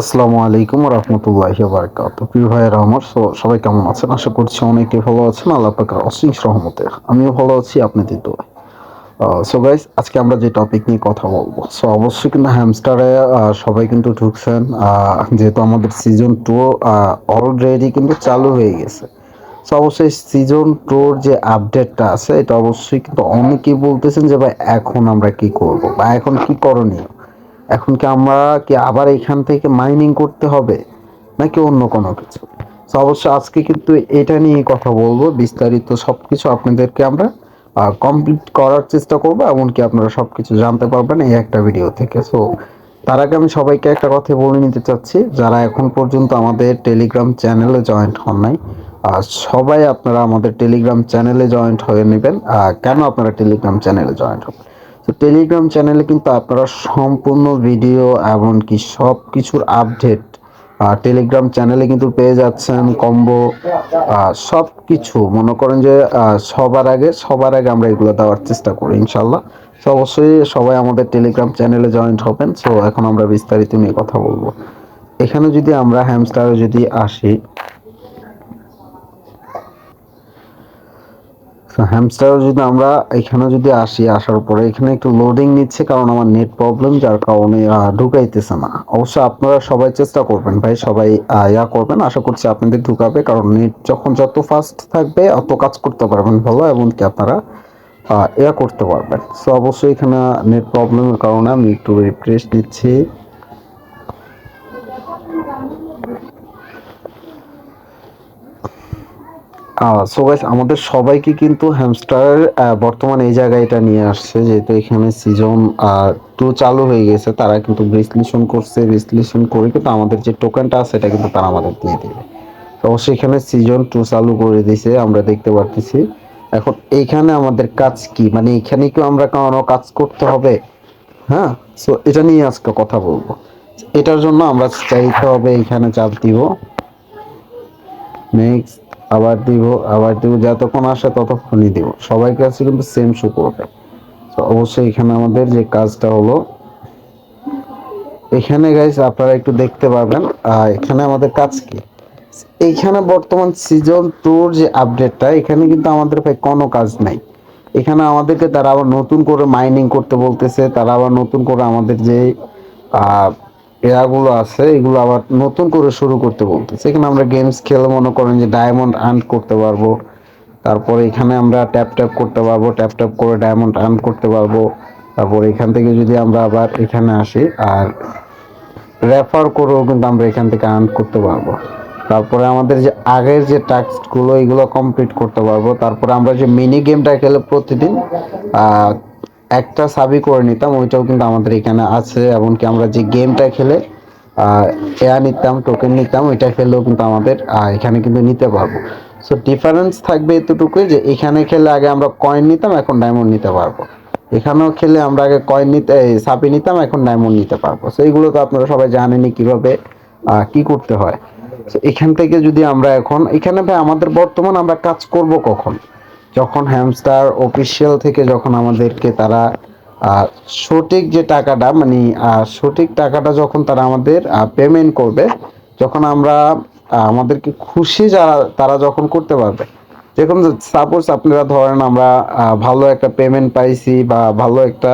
আসসালামু আলাইকুম রহমতুল্লাহি বারকাত প্রিয় ভাইয়েরা, আমার সবাই কেমন আছেন? আশা করছি অনেকে ভালো আছেন। আল্লাহ পাকের অসীম রহমতে। আমিও ভালো আছি, আপনাদের তো সো গাইস আজকে আমরা যে টপিক নিয়ে কথা বলব সো অবশ্যই কিন্তু হ্যামস্টারে সবাই কিন্তু ঢুকছেন। যেহেতু আমাদের সিজন টু অলরেডি কিন্তু চালু হয়ে গেছে। সো অবশ্যই সিজন টুর যে আপডেটটা আছে, এটা অবশ্যই কিন্তু অনেকেই বলতেছেন যে, ভাই, এখন আমরা কি করব? বা এখন কি করণীয়? এখন কি আমরা কি আবার এখান থেকে মাইনিং করতে হবে? নাকি অন্য কোনো কিছু? তো অবশ্য আজকে কিন্তু এটা নিয়ে কথা বলব। বিস্তারিত সব কিছু আপনাদেরকে আমরা কমপ্লিট করার চেষ্টা করব এমনকি আপনারা সব কিছু জানতে পারবেন এই একটা ভিডিও থেকে। সো তার আগে আমি সবাইকে একটা কথা বলে নিতে চাচ্ছি। যারা এখন পর্যন্ত আমাদের টেলিগ্রাম চ্যানেলে জয়েন্ট হন নাই আহ, সবাই আপনারা আমাদের টেলিগ্রাম চ্যানেলে জয়েন্ট হয়ে নেবেন। কেন আপনারা টেলিগ্রাম চ্যানেলে জয়েন্ট হবেন? তো টেলিগ্রাম চ্যানেলে কিন্তু আপনারা সম্পূর্ণ ভিডিও এমনকি সব কিছুর আপডেট টেলিগ্রাম চ্যানেলে কিন্তু পেয়ে যাচ্ছেন কম্বো সব কিছু মনে করেন যে সবার আগে সবার আগে আমরা এগুলো দেওয়ার চেষ্টা করি ইনশাল্লাহ তো অবশ্যই সবাই আমাদের টেলিগ্রাম চ্যানেলে জয়েন্ট হবেন। সো এখন আমরা বিস্তারিত নিয়ে কথা বলব। এখানে যদি আমরা হ্যামস্টারে যদি আসি হ্যামস্টার যদি আমরা এখানে যদি আসি, আসার পরে এখানে একটু লোডিং নিচ্ছে কারণ আমার নেট প্রবলেম যার কারণে ঢুকাইতেছে না। অবশ্য আপনারা সবাই চেষ্টা করবেন ভাই, সবাই ইয়া করবেন। আশা করছি আপনাদের ঢুকাবে, কারণ নেট যখন যত ফাস্ট থাকবে, অত কাজ করতে পারবেন ভালো, এমনকি আপনারা ইয়া করতে পারবেন। সো অবশ্যই এখানে নেট প্রবলেমের কারণে আমি একটু রিফ্রেশ দিচ্ছি সো গাইস আমাদের সবাইকে কিন্তু হ্যামস্টার বর্তমান এই জায়গায় এটা নিয়ে আসছে, যেহেতু এখানে সিজন টু চালু হয়ে গেছে, তারা কিন্তু বিশ্লেষণ করছে, বিশ্লেষণ করে কিন্তু আমাদের যে টোকেনটা আছে এটা কিন্তু তারা আমাদের দিয়ে দেবে। তো এখানে সিজন টু চালু করে দিছে আমরা দেখতে পারতেছি। এখন এইখানে আমাদের কাজ কি? মানে এখানে কি আমরা কোনো কাজ করতে হবে? হ্যাঁ? সো এটা নিয়ে আজকে কথা বলব। এটার জন্য আমরা চাইতে হবে এখানে চাপ দিব। নেক্সট আবার দিব আবার দিব যতক্ষণ আসে ততক্ষণই দিব। সবাই কাছে কিন্তু সেম শো তো অবশ্যই এখানে আমাদের যে কাজটা হলো এখানে গাইস আপনারা একটু দেখতে পারবেন আহ, এখানে আমাদের কাজ কি? এইখানে বর্তমান সিজন টুর যে আপডেটটা এখানে কিন্তু আমাদের ভাই কোনো কাজ নাই। এখানে আমাদেরকে তারা আবার নতুন করে মাইনিং করতে বলতেছে তারা আবার নতুন করে আমাদের যে আহ, এয়াগুলো আছে এগুলো আবার নতুন করে শুরু করতে বলতেছে। এখানে আমরা গেমস খেলে মনে করেন যে ডায়মন্ড আর্ন করতে পারব। তারপরে এখানে আমরা ট্যাপ ট্যাপ করতে পারব ট্যাপ ট্যাপ করে ডায়মন্ড আর্ন করতে পারব। তারপর এখান থেকে যদি আমরা আবার এখানে আসি আর রেফার করেও কিন্তু আমরা এখান থেকে আর্ন করতে পারব। তারপরে আমাদের যে আগের যে টাস্কগুলো এগুলো কমপ্লিট করতে পারব। তারপরে আমরা যে মিনি গেমটা খেলে প্রতিদিন একটা সাবি করে নিতাম, ওইটাও কিন্তু আমাদের এখানে আছে, এমনকি আমরা যে গেমটা খেলে এয়া নিতাম টোকেন নিতাম, ওইটা খেলেও কিন্তু আমাদের এখানে কিন্তু নিতে পারব। সো ডিফারেন্স থাকবে এতটুকুই যে এখানে খেলে আগে আমরা কয়েন নিতাম, এখন ডায়মন্ড নিতে পারব। এখানেও খেলে আমরা আগে কয়েন নিতে সাপি নিতাম, এখন ডায়মন্ড নিতে পারব। সো এইগুলো তো আপনারা সবাই জানেনই কীভাবে কি করতে হয়। তো এখান থেকে যদি আমরা এখন, এখানে ভাই আমাদের বর্তমান আমরা কাজ করব কখন? যখন হ্যামস্টার অফিসিয়াল থেকে যখন আমাদেরকে তারা সঠিক যে টাকাটা মানে সঠিক টাকাটা যখন তারা আমাদের পেমেন্ট করবে, যখন আমরা আমাদেরকে খুশি যারা, তারা যখন করতে পারবে। যেরকম সাপোজ আপনারা ধরেন আমরা ভালো একটা পেমেন্ট পাইছি বা ভালো একটা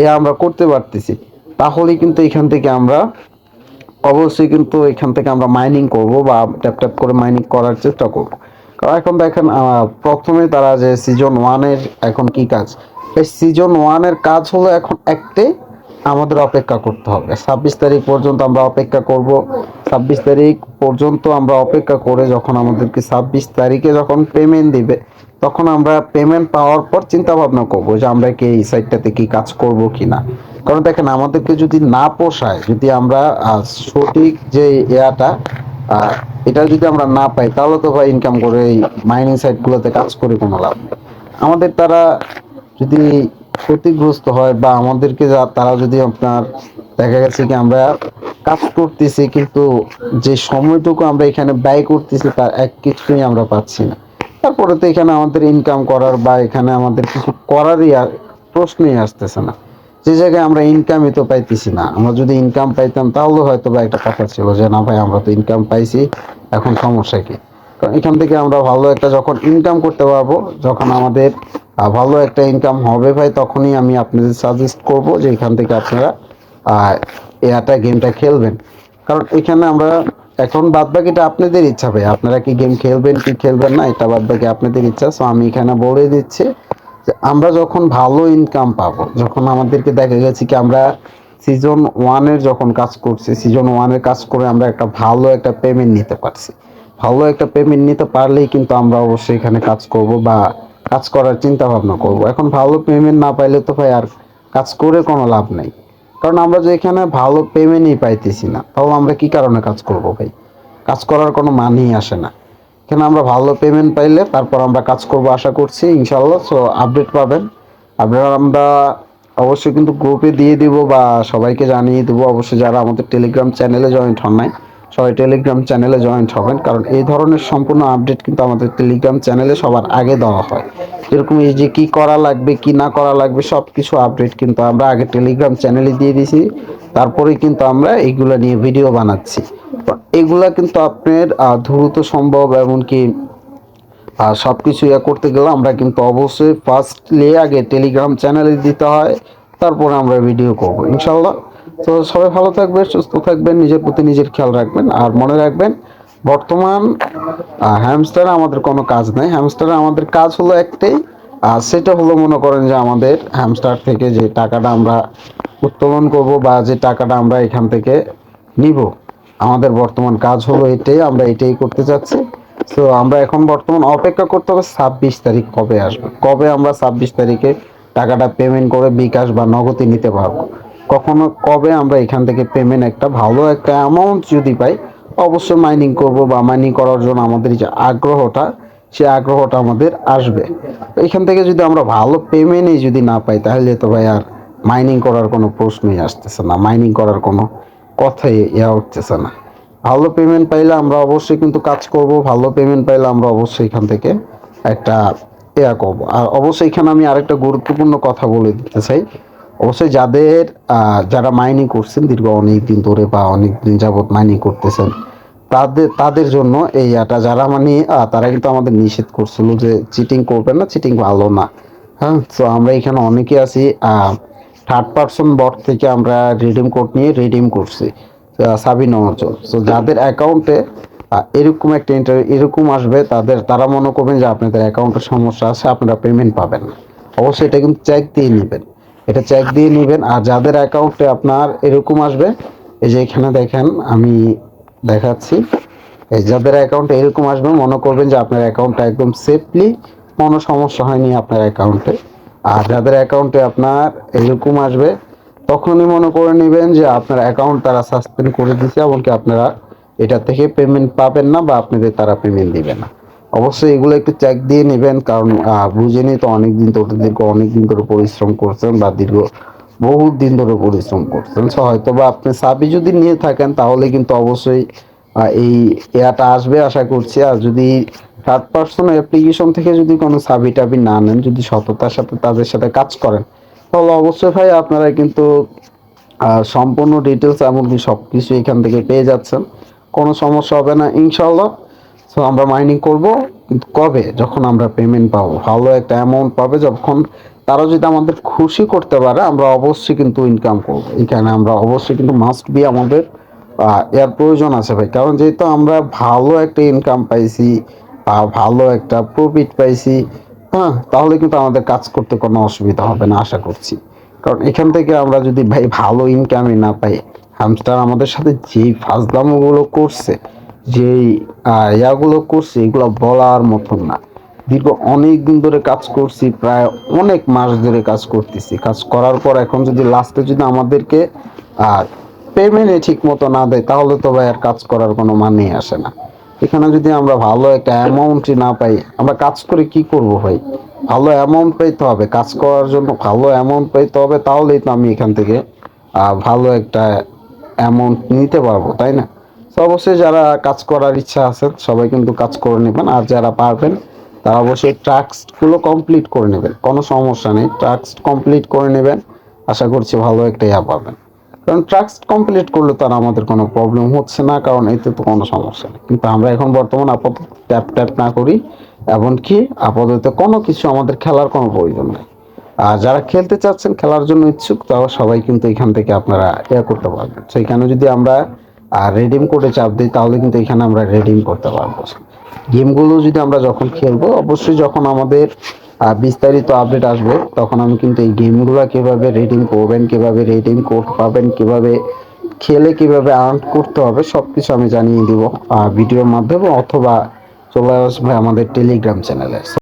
এ আমরা করতে পারতেছি তাহলেই কিন্তু এখান থেকে আমরা, অবশ্যই কিন্তু এখান থেকে আমরা মাইনিং করব বা ট্যাপ ট্যাপ করে মাইনিং করার চেষ্টা করব। এখন দেখেন প্রথমে তারা যে সিজন ওয়ানের এখন কি কাজ? সিজন ওয়ানের কাজ হলো এখন একটাই আমাদের অপেক্ষা করতে হবে। ছাব্বিশ তারিখ পর্যন্ত আমরা অপেক্ষা করব। ছাব্বিশ তারিখ পর্যন্ত আমরা অপেক্ষা করে যখন আমাদেরকে ছাব্বিশ তারিখে যখন পেমেন্ট দিবে, তখন আমরা পেমেন্ট পাওয়ার পর চিন্তা ভাবনা করব যে আমরা কি এই সাইডটাতে কি কাজ করব কি না কারণ দেখেন, আমাদেরকে যদি না পোষায়, যদি আমরা সঠিক যে ইয়াটা আহ, এটা যদি আমরা না পাই তাহলে তো ভাই ইনকাম করে এই মাইনিং সাইটগুলোতে কাজ করে কোনো লাভ নেই। আমাদের তারা যদি ক্ষতিগ্রস্ত হয় বা আমাদেরকে তারা যদি আপনার দেখা গেছে কি আমরা কাজ করতেছি কিন্তু যে সময়টুকু আমরা এখানে ব্যয় করতেছি তার এক কিছুই আমরা পাচ্ছি না। তারপরে তো এখানে আমাদের ইনকাম করার বা এখানে আমাদের কিছু করারই আর প্রশ্নই আসতেছে না। যে জায়গায় আমরা ইনকামই তো পাইতেছি না। আমরা যদি ইনকাম পাইতাম, তাহলে হয়তো বা একটা কথা ছিল যে, না ভাই, আমরা তো ইনকাম পাইছি, এখন সমস্যা কি? কারণ এখান থেকে আমরা ভালো একটা যখন ইনকাম করতে পারব, যখন আমাদের ভালো একটা ইনকাম হবে ভাই, তখনই আমি আপনাদের সাজেস্ট করব যে এখান থেকে আপনারা এটা গেমটা খেলবেন। কারণ এখানে আমরা, এখন বাদ বাকিটা আপনাদের ইচ্ছা ভাই। আপনারা কি গেম খেলবেন, কি খেলবেন না, এটা বাদ বাকি আপনাদের ইচ্ছা। সো আমি এখানে বলে দিচ্ছি আমরা যখন ভালো ইনকাম পাবো, যখন আমাদেরকে দেখা গেছে কি আমরা সিজন ওয়ানের যখন কাজ করছি সিজন ওয়ানের কাজ করে আমরা একটা ভালো একটা পেমেন্ট নিতে পারছি। ভালো একটা পেমেন্ট নিতে পারলেই কিন্তু আমরা অবশ্যই এখানে কাজ করব বা কাজ করার চিন্তা ভাবনা করব। এখন ভালো পেমেন্ট না পাইলে তো ভাই আর কাজ করে কোনো লাভ নাই। কারণ আমরা যে এখানে ভালো পেমেন্টই পাইতেছি না, তাহলে আমরা কি কারণে কাজ করব ভাই? কাজ করার কোনো মানেই আসে না। এখানে আমরা ভালো পেমেন্ট পাইলে তারপর আমরা কাজ করব আশা করছি ইনশাল্লাহ সো আপডেট পাবেন। আপনারা, আমরা অবশ্যই কিন্তু গ্রুপে দিয়ে দিব বা সবাইকে জানিয়ে দেবো। অবশ্যই যারা আমাদের টেলিগ্রাম চ্যানেলে জয়েন্ট হন নাই সবাই টেলিগ্রাম চ্যানেলে জয়েন্ট হবেন, কারণ এই ধরনের সম্পূর্ণ আপডেট কিন্তু আমাদের টেলিগ্রাম চ্যানেলে সবার আগে দেওয়া হয়। যেরকম এই যে কি করা লাগবে, কি না করা লাগবে সব কিছু আপডেট কিন্তু আমরা আগে টেলিগ্রাম চ্যানেলে দিয়ে দিয়েছি। তারপরেই কিন্তু আমরা এইগুলো নিয়ে ভিডিও বানাচ্ছি। এগুলা কিন্তু আপনার দ্রুত সম্ভব এমনকি আর সব কিছু ইয়ে করতে গেলে আমরা কিন্তু অবশ্যই ফার্স্টলি আগে টেলিগ্রাম চ্যানেলে দিতে হয়, তারপরে আমরা ভিডিও করব ইনশাল্লাহ তো সবাই ভালো থাকবেন, সুস্থ থাকবেন, নিজের প্রতি নিজের খেয়াল রাখবেন। আর মনে রাখবেন, বর্তমান হ্যামস্টারে আমাদের কোনো কাজ নেই। হ্যামস্টারে আমাদের কাজ হলো একটাই, আর সেটা হলো মনে করেন যে আমাদের হ্যামস্টার থেকে যে টাকাটা আমরা উত্তোলন করব বা যে টাকাটা আমরা এখান থেকে নিব, আমাদের বর্তমান কাজ হলো এটাই, আমরা এটাই করতে চাচ্ছি। তো আমরা এখন বর্তমান অপেক্ষা করতে হবে ছাব্বিশ তারিখ কবে আসবে, কবে আমরা ছাব্বিশ তারিখে টাকাটা পেমেন্ট করে বিকাশ বা নগদে নিতে পারব। কখনো কবে আমরা এখান থেকে পেমেন্ট একটা ভালো একটা অ্যামাউন্ট যদি পাই, অবশ্যই মাইনিং করব বা মাইনিং করার জন্য আমাদের যে আগ্রহটা, সে আগ্রহটা আমাদের আসবে। এখান থেকে যদি আমরা ভালো পেমেন্টই যদি না পাই, তাহলে তো ভাই আর মাইনিং করার কোনো প্রশ্নই আসতেছে না মাইনিং করার কোনো কথাই ইয়া উঠতেছে না। ভালো পেমেন্ট পাইলে আমরা অবশ্যই কিন্তু কাজ করব, ভালো পেমেন্ট পাইলে আমরা অবশ্যই এখান থেকে একটা ইয়া করব। আর অবশ্যই এখানে আমি আরেকটা গুরুত্বপূর্ণ কথা বলে দিতে চাই অবশ্যই যাদের যারা মাইনিং করছেন দীর্ঘ অনেক দিন ধরে বা অনেক দিন যাবৎ মাইনিং করতেছেন, তাদের তাদের জন্য এই ইয়াটা যারা মানে তারা কিন্তু আমাদের নিষেধ করছিল যে চিটিং করবেন না চিটিং ভালো না। হ্যাঁ তো আমরা এখানে অনেকে আছি থার্ড পার্সন বট থেকে আমরা রিডিম কোড নিয়ে রিডিম করছি সাবিন অঞ্চল। সো যাদের অ্যাকাউন্টে এরকম একটা ইন্টার এরকম আসবে, তাদের, তারা মনে করবেন যে আপনাদের অ্যাকাউন্টের সমস্যা আছে, আপনারা পেমেন্ট পাবেন না। অবশ্যই এটা কিন্তু চেক দিয়ে নেবেন। এটা চেক দিয়ে নেবেন। আর যাদের অ্যাকাউন্টে আপনার এরকম আসবে, এই যে এখানে দেখেন, আমি দেখাচ্ছি। এই যাদের অ্যাকাউন্টে এরকম আসবে, মনে করবেন যে আপনার অ্যাকাউন্টটা একদম সেফলি কোনো সমস্যা হয়নি আপনার অ্যাকাউন্টে আর যাদের অ্যাকাউন্টে আপনার এরকম আসবে, তখনই মনে করে নেবেন যে আপনার অ্যাকাউন্ট তারা সাসপেন্ড করে দিচ্ছে এমনকি আপনারা এটা থেকে পেমেন্ট পাবেন না বা আপনাদের তারা পেমেন্ট দিবে না। অবশ্যই এগুলো একটু চেক দিয়ে নেবেন কারণ আহ, বুঝেনি তো অনেক দিন ধরে দীর্ঘ অনেক দিন ধরে পরিশ্রম করছেন বা দীর্ঘ বহুত দিন ধরে পরিশ্রম করছেন। সো হয়তো বা আপনি সাবি যদি নিয়ে থাকেন তাহলে কিন্তু অবশ্যই এই এয়াটা আসবে আশা করছি। আর যদি থার্ড পার্সন অ্যাপ্লিকেশন থেকে যদি কোনো সাবি টাবি না নেন যদি সততার সাথে তাদের সাথে কাজ করেন তাহলে অবশ্যই ভাই আপনারা কিন্তু সম্পূর্ণ ডিটেলস এমনকি সব কিছু এখান থেকে পেয়ে যাচ্ছেন। কোনো সমস্যা হবে না ইনশাল্লাহ সো আমরা মাইনিং করব, কিন্তু কবে? যখন আমরা পেমেন্ট পাবো। ভালো একটা অ্যামাউন্ট পাবে যখন তারা যদি আমাদের খুশি করতে পারে, আমরা অবশ্যই কিন্তু ইনকাম করব। এখানে আমরা অবশ্যই কিন্তু মাস্ট বি আমাদের এর প্রয়োজন আছে ভাই। কারণ যেহেতু আমরা ভালো একটা ইনকাম পাইছি বা ভালো একটা প্রফিট পাইছি হ্যাঁ তাহলে কিন্তু আমাদের কাজ করতে কোনো অসুবিধা হবে না, আশা করছি। কারণ এখান থেকে আমরা যদি ভাই ভালো ইনকামই না পাই হামস্টার আমাদের সাথে যেই ফাজলামোগুলো করছে আহ, ইয়াগুলো করছে এগুলো বলার মতন না। দীর্ঘ অনেক দিন ধরে কাজ করছি প্রায় অনেক মাস ধরে কাজ করতেছি। কাজ করার পর এখন যদি লাস্টে যদি আমাদেরকে আর পেমেন্টে ঠিক মতো না দেয় তাহলে তো ভাই আর কাজ করার কোনো মানেই আসে না। এখানে যদি আমরা ভালো একটা অ্যামাউন্টই না পাই আমরা কাজ করে কি করব ভাই? ভালো অ্যামাউন্ট পাইতে হবে কাজ করার জন্য ভালো অ্যামাউন্ট পাইতে হবে তাহলেই তো আমি এখান থেকে ভালো একটা অ্যামাউন্ট নিতে পারব তাই না? তো অবশ্যই যারা কাজ করার ইচ্ছা আছে সবাই কিন্তু কাজ করে নেবেন। আর যারা পারবেন, তারা অবশ্যই টাস্কগুলো কমপ্লিট করে নেবেন। কোনো সমস্যা নেই, টাস্ক কমপ্লিট করে নেবেন। আশা করছি ভালো একটা ইয়া পাবেন। কারণ ট্রাস্ট কমপ্লিট করলে তো আর আমাদের কোনো প্রবলেম হচ্ছে না, কারণ এতে তো কোনো সমস্যা নেই। কিন্তু আমরা এখন বর্তমান আপাতত ট্যাপ ট্যাপ না করি, এমনকি আপাতত কোনো কিছু আমাদের খেলার কোনো প্রয়োজন নেই। আর যারা খেলতে চাচ্ছেন, খেলার জন্য ইচ্ছুক তাও সবাই কিন্তু এখান থেকে আপনারা ইয়া করতে পারবেন। সেইখানে যদি আমরা রেডিম কোডে চাপ দিই, তাহলে কিন্তু এখানে আমরা রেডিম করতে পারব। গেমগুলো যদি আমরা যখন খেলব, অবশ্যই যখন আমাদের বিস্তারিত আপডেট আসবে, তখন আমি কিন্তু এই গেমগুলো কীভাবে রেডিং করবেন, কীভাবে রেডিং কোড পাবেন, কীভাবে খেলে কীভাবে আর্ন করতে হবে, সবকিছু আমি জানিয়ে দিব ভিডিওর মাধ্যমে অথবা চলে আসবে আমাদের টেলিগ্রাম চ্যানেলে